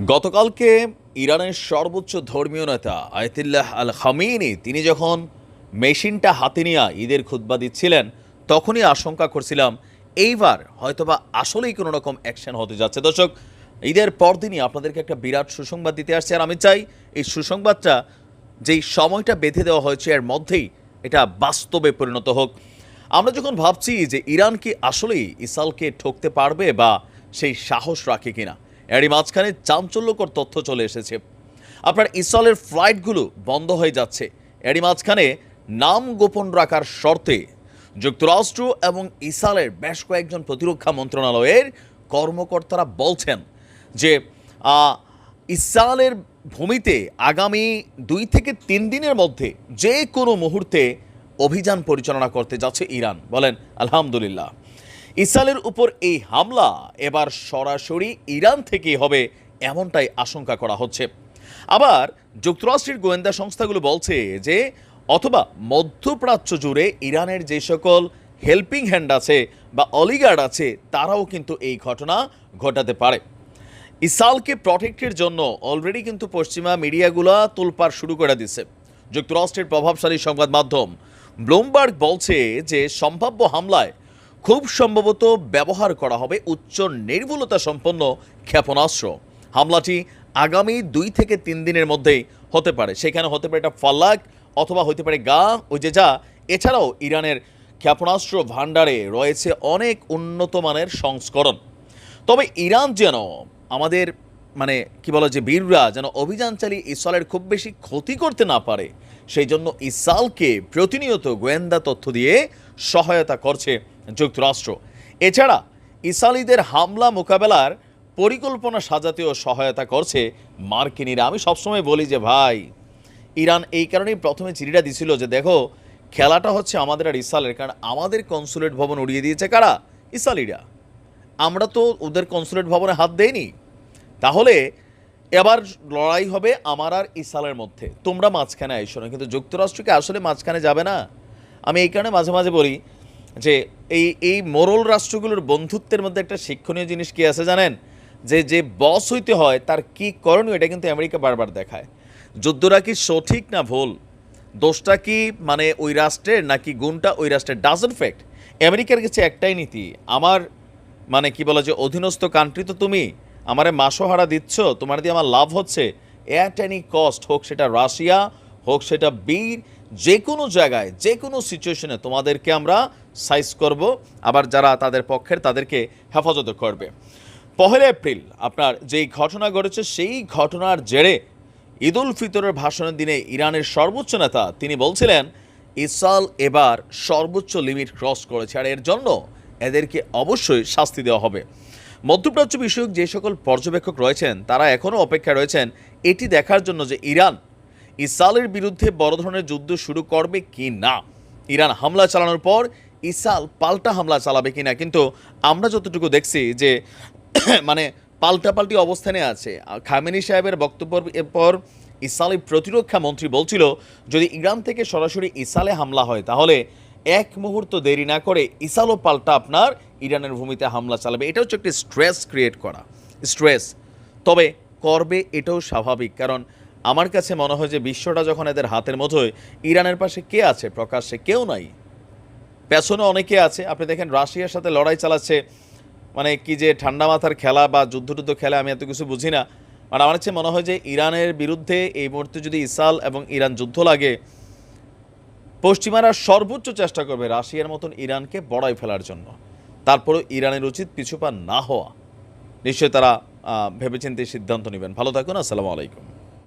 গতকালকে ইরানের সর্বোচ্চ ধর্মীয় নেতা আয়তুল্লাহ আল খামিনি তিনি যখন মেশিনটা হাতে নিয়ে ঈদের খুতবা দিচ্ছিলেন, তখনই আশঙ্কা করছিলাম, এইবার হয়তোবা আসলেই কোনো রকম অ্যাকশন হতে যাচ্ছে। দর্শক, ঈদের পরদিনই আপনাদেরকে একটা বিরাট সুসংবাদ দিতে আসছে, আর আমি চাই এই সুসংবাদটা যেই সময়টা বেঁধে দেওয়া হয়েছে, এর মধ্যেই এটা বাস্তবে পরিণত হোক। আমরা যখন ভাবছি যে ইরান কি আসলেই ইসালকে ঠকতে পারবে বা সেই সাহস রাখে কিনা এরই মাঝখানে চাঞ্চল্যকর তথ্য চলে এসেছে। আপনার ইসরায়েলের ফ্লাইটগুলো বন্ধ হয়ে যাচ্ছে। এরই মাঝখানে নাম গোপন রাখার শর্তে যুক্তরাষ্ট্র এবং ইসরায়েলের বেশ কয়েকজন প্রতিরক্ষা মন্ত্রণালয়ের কর্মকর্তারা বলছেন যে ইসরায়েলের ভূমিতে আগামী দুই থেকে তিন দিনের মধ্যে যে কোনো মুহূর্তে অভিযান পরিচালনা করতে যাচ্ছে ইরান। বলেন, আলহামদুলিল্লাহ। ইসরায়েলের উপর এই হামলা এবার সরাসরি ইরান থেকেই হবে এমনটাই আশঙ্কা করা হচ্ছে। আবার যুক্তরাষ্ট্রের গোয়েন্দা সংস্থাগুলো বলছে যে, অথবা মধ্যপ্রাচ্য জুড়ে ইরানের যে সকল হেল্পিং হ্যান্ড আছে বা অলিগার্ড আছে, তারাও কিন্তু এই ঘটনা ঘটাতে পারে। ইসালকে প্রটেক্টের জন্য অলরেডি কিন্তু পশ্চিমা মিডিয়াগুলা তোলপাড় শুরু করে দিছে যুক্তরাষ্ট্রের প্রভাবশালী সংবাদ মাধ্যম ব্লুমবার্গ বলছে যে, সম্ভাব্য হামলায় খুব সম্ভবত ব্যবহার করা হবে উচ্চ নির্ভুলতা সম্পন্ন ক্ষেপণাস্ত্র। হামলাটি আগামী দুই থেকে তিন দিনের মধ্যেই হতে পারে। সেখানে হতে পারে এটা ফাল্লাক অথবা হতে পারে গা ও যে যা এছাড়াও ইরানের ক্ষেপণাস্ত্র ভাণ্ডারে রয়েছে অনেক উন্নত মানের সংস্করণ। তবে ইরান যেন আমাদের মানে কি বলে যে বীররা যেন অভিযান চালিয়ে ইসরায়েলের খুব বেশি ক্ষতি করতে না পারে, সেই জন্য ইসরায়েলকে প্রতিনিয়ত গোয়েন্দা তথ্য দিয়ে সহায়তা করছে যুক্তরাষ্ট্র। এছাড়া ইসরায়েলিদের হামলা মোকাবেলার পরিকল্পনা সাজাতেও সহায়তা করছে মার্কিনিরা আমি সবসময় বলি যে, ভাই, ইরান এই কারণেই প্রথমে চিঠিটা দিছিল যে, দেখো, খেলাটা হচ্ছে আমাদের আর ইসরায়েলের, কারণ আমাদের কনসুলেট ভবন উড়িয়ে দিয়েছে কারা? ইসরায়েলিরা। আমরা তো ওদের কনসুলেট ভবনে হাত দেইনি। তাহলে এবার লড়াই হবে আমার আর ইসালের মধ্যে। তোমরা মাঝখানে আইসো না, কিন্তু যুক্তরাষ্ট্রকে আসলে মাঝখানে যাবে না। আমি এই কারণে মাঝে মাঝে বলি যে, এই এই মোরল রাষ্ট্রগুলোর বন্ধুত্বের মধ্যে একটা শিক্ষণীয় জিনিস কি আছে জানেন? যে যে বস হইতে হয়, তার কি করণীয় এটা কিন্তু আমেরিকা বারবার দেখায়। যুদ্ধটা কি সঠিক না ভুল? দোষটা কি মানে ওই রাষ্ট্রের, নাকি গুণটা ওই রাষ্ট্রের? ডাজন ফ্যাক্ট আমেরিকার কাছে একটাই নীতি, আমার মানে কি বলা যে, অধীনস্থ কান্ট্রি তো তুমি আমারে মাসোহারা দিচ্ছ, তোমার দিয়ে আমার লাভ হচ্ছে। অ্যাট এনি কস্ট হোক সেটা রাশিয়া, হোক সেটা বীর যে কোনো জায়গায় যে কোনো সিচুয়েশনে তোমাদেরকে আমরা সাইজ করব। আবার যারা তাদের পক্ষের, তাদেরকে হেফাজত করবে। পহেলা এপ্রিল, আপনার যেই ঘটনা ঘটেছে, সেই ঘটনার জেরে ঈদ উল ফিতরের ভাষণের দিনে ইরানের সর্বোচ্চ নেতা, তিনি বলছিলেন ইসরায়েল এবার সর্বোচ্চ লিমিট ক্রস করেছে। আর এর জন্য এদেরকে অবশ্যই শাস্তি দেওয়া হবে। মধ্যপ্রাচ্য বিষয়ক যে সকল পর্যবেক্ষক রয়েছেন, তারা এখনও অপেক্ষায় রয়েছেন এটি দেখার জন্য যে ইরান ইসরায়েলের বিরুদ্ধে বড় ধরনের যুদ্ধ শুরু করবে কি না। ইরান হামলা চালানোর পর ইসরায়েল পাল্টা হামলা চালাবে কিনা কিন্তু আমরা যতটুকু দেখছি যে মানে পাল্টাপাল্টি অবস্থানে আছে। খামেনি সাহেবের বক্তব্যের পর ইসরায়েলি প্রতিরক্ষা মন্ত্রী বলছিল, যদি ইরান থেকে সরাসরি ইসালে হামলা হয়, তাহলে এক মুহূর্ত দেরি না করে ইসালও পাল্টা আপনার ইরানের ভূমিতে হামলা চালাবে। এটা হচ্ছে একটি স্ট্রেস ক্রিয়েট করা। স্ট্রেস তবে করবে এটাও স্বাভাবিক, কারণ আমার কাছে মনে হয় যে বিশ্বটা যখন এদের হাতের মধ্যে ইরানের পাশে কে আছে? প্রকাশ্যে কেউ নাই। পেছনে অনেকে আছে। আপনি দেখেন, রাশিয়ার সাথে লড়াই চালাচ্ছে। মানে কি যে ঠান্ডা মাথার খেলা বা যুদ্ধ টুদ্ধ খেলা, আমি এত কিছু বুঝি না। মানে আমার কাছে মনে হয় যে ইরানের বিরুদ্ধে এই মুহূর্তে যদি ইসরায়েল এবং ইরান যুদ্ধ লাগে পশ্চিমারা সর্বোচ্চ চেষ্টা করবে রাশিয়ার মতন ইরানকে বড়াই ফেলার জন্য। তারপরেও ইরানের উচিত পিছুপা না হওয়া। নিশ্চয়ই তারা ভেবেচিন্তে সিদ্ধান্ত নেবেন। ভালো থাকুন, আসসালামু আলাইকুম।